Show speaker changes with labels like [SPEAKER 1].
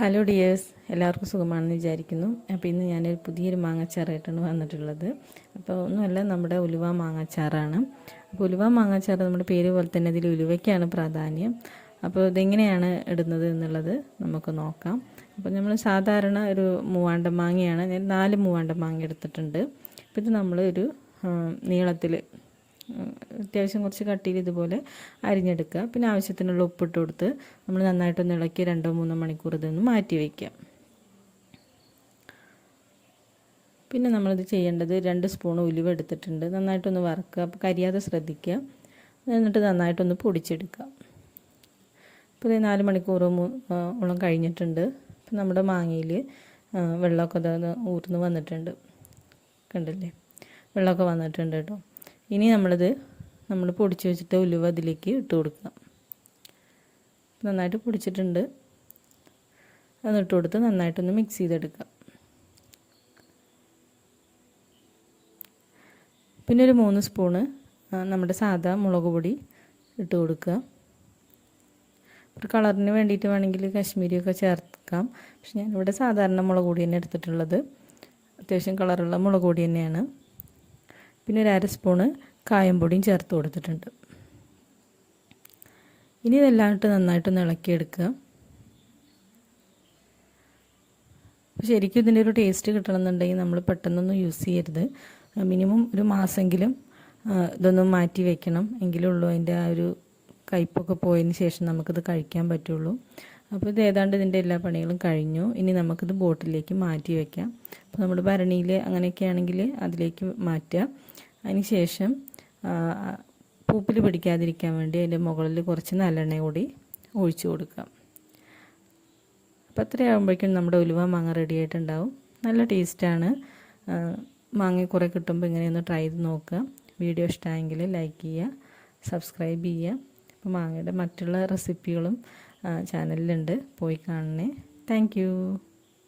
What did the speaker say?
[SPEAKER 1] Hello dears എല്ലാവർക്കും സുഖമാണെന്ന് വിചാരിക്കുന്നു. അപ്പോൾ ഇന്ന് ഞാനൊരു പുതിയൊരു മാങ്ങാച്ചാറായിട്ടാണ് വന്നിട്ടുള്ളത്. അപ്പോൾ ഒന്നുമല്ല നമ്മുടെ ഉലുവ മാങ്ങാച്ചാറാണ്. അപ്പോൾ ഉലുവ മാങ്ങാച്ചാറ് നമ്മുടെ പേര് പോലെ തന്നെ അതിൽ ഉലുവയ്ക്കാണ് പ്രാധാന്യം. അപ്പോൾ ഇതെങ്ങനെയാണ് ഇടുന്നത് എന്നുള്ളത് നമുക്ക് നോക്കാം. അപ്പോൾ നമ്മൾ സാധാരണ ഒരു മൂവാണ്ട മാങ്ങയാണ്. ഞാൻ നാല് മൂവാണ്ട മാങ്ങ എടുത്തിട്ടുണ്ട്. അപ്പോൾ ഇത് നമ്മൾ ഒരു നീളത്തിൽ അത്യാവശ്യം കുറച്ച് കട്ടിയിൽ ഇതുപോലെ അരിഞ്ഞെടുക്കുക. പിന്നെ ആവശ്യത്തിനുള്ള ഉപ്പിട്ട് കൊടുത്ത് നമ്മൾ നന്നായിട്ടൊന്ന് ഇളക്കി രണ്ടോ മൂന്നോ മണിക്കൂർ ഇതൊന്ന് മാറ്റി വയ്ക്കാം പിന്നെ നമ്മളിത് ചെയ്യേണ്ടത് രണ്ട് സ്പൂൺ ഉലുവ എടുത്തിട്ടുണ്ട്. നന്നായിട്ടൊന്ന് വറുക്കുക. അപ്പോൾ കരിയാതെ ശ്രദ്ധിക്കുക. എന്നിട്ട് നന്നായിട്ടൊന്ന് പൊടിച്ചെടുക്കുക. ഇപ്പോൾ ഇത് നാല് മണിക്കൂർ ഓളം കഴിഞ്ഞിട്ടുണ്ട്. ഇപ്പം നമ്മുടെ മാങ്ങയിൽ വെള്ളമൊക്കെ ഊർന്ന് വന്നിട്ടുണ്ട്. കണ്ടില്ലേ? വെള്ളമൊക്കെ വന്നിട്ടുണ്ട് കേട്ടോ. ഇനി നമ്മളിത് നമ്മൾ പൊടിച്ച് വെച്ചിട്ട് ഉലുവ അതിലേക്ക് ഇട്ട് കൊടുക്കുക. നന്നായിട്ട് പൊടിച്ചിട്ടുണ്ട്. അത് ഇട്ട് കൊടുത്ത് നന്നായിട്ടൊന്ന് മിക്സ് ചെയ്തെടുക്കുക. പിന്നെ ഒരു മൂന്ന് സ്പൂണ് നമ്മുടെ സാധാ മുളക് പൊടി ഇട്ട് കൊടുക്കുക. ഒരു കളറിന് വേണ്ടിയിട്ട് വേണമെങ്കിൽ കാശ്മീരിയൊക്കെ ചേർക്കാം. പക്ഷെ ഞാനിവിടെ സാധാരണ മുളക് പൊടി തന്നെ എടുത്തിട്ടുള്ളത്. അത്യാവശ്യം കളറുള്ള മുളക് പൊടി തന്നെയാണ്. പിന്നെ ഒരു അര സ്പൂണ് കായം പൊടിയും ചേർത്ത് കൊടുത്തിട്ടുണ്ട്. ഇനി ഇതെല്ലാം ഇട്ട് നന്നായിട്ടൊന്ന് ഇളക്കിയെടുക്കുക. ശരിക്കും ഇതിന്റെ ഒരു ടേസ്റ്റ് കിട്ടണമെന്നുണ്ടെങ്കിൽ നമ്മൾ പെട്ടെന്നൊന്നും യൂസ് ചെയ്യരുത്. മിനിമം ഒരു മാസമെങ്കിലും ഇതൊന്നും മാറ്റി വെക്കണം. എങ്കിലേ ഉള്ളൂ അതിന്റെ ആ ഒരു കയ്പൊക്കെ പോയതിന് ശേഷം നമുക്കിത് കഴിക്കാൻ പറ്റുള്ളൂ. അപ്പോൾ ഇത് ഏതാണ്ട് ഇതിന്റെ എല്ലാ പണികളും കഴിഞ്ഞു. ഇനി നമുക്കിത് ബോട്ടിലേക്ക് മാറ്റി വയ്ക്കാം അപ്പോൾ നമ്മുടെ ഭരണിയിൽ അങ്ങനെയൊക്കെ ആണെങ്കിൽ അതിലേക്ക് മാറ്റുക. അതിന് ശേഷം പൂപ്പിൽ പിടിക്കാതിരിക്കാൻ വേണ്ടി അതിന്റെ മുകളിൽ കുറച്ച് നല്ലെണ്ണ കൂടി ഒഴിച്ചു കൊടുക്കാം. അപ്പോൾ അത്രയാകുമ്പോഴേക്കും നമ്മുടെ ഉലുവ മാങ്ങ റെഡി ആയിട്ടുണ്ടാവും. നല്ല ടേസ്റ്റാണ് മാങ്ങ കുറേ കിട്ടുമ്പോൾ ഇങ്ങനെയൊന്ന് ട്രൈ ചെയ്ത് നോക്കുക. വീഡിയോ ഇഷ്ടമായെങ്കിൽ ലൈക്ക് ചെയ്യുക സബ്സ്ക്രൈബ് ചെയ്യുക. അപ്പോൾ മാങ്ങയുടെ മറ്റുള്ള റെസിപ്പികളും ചാനലിലുണ്ട് പോയി കാണണേ. താങ്ക്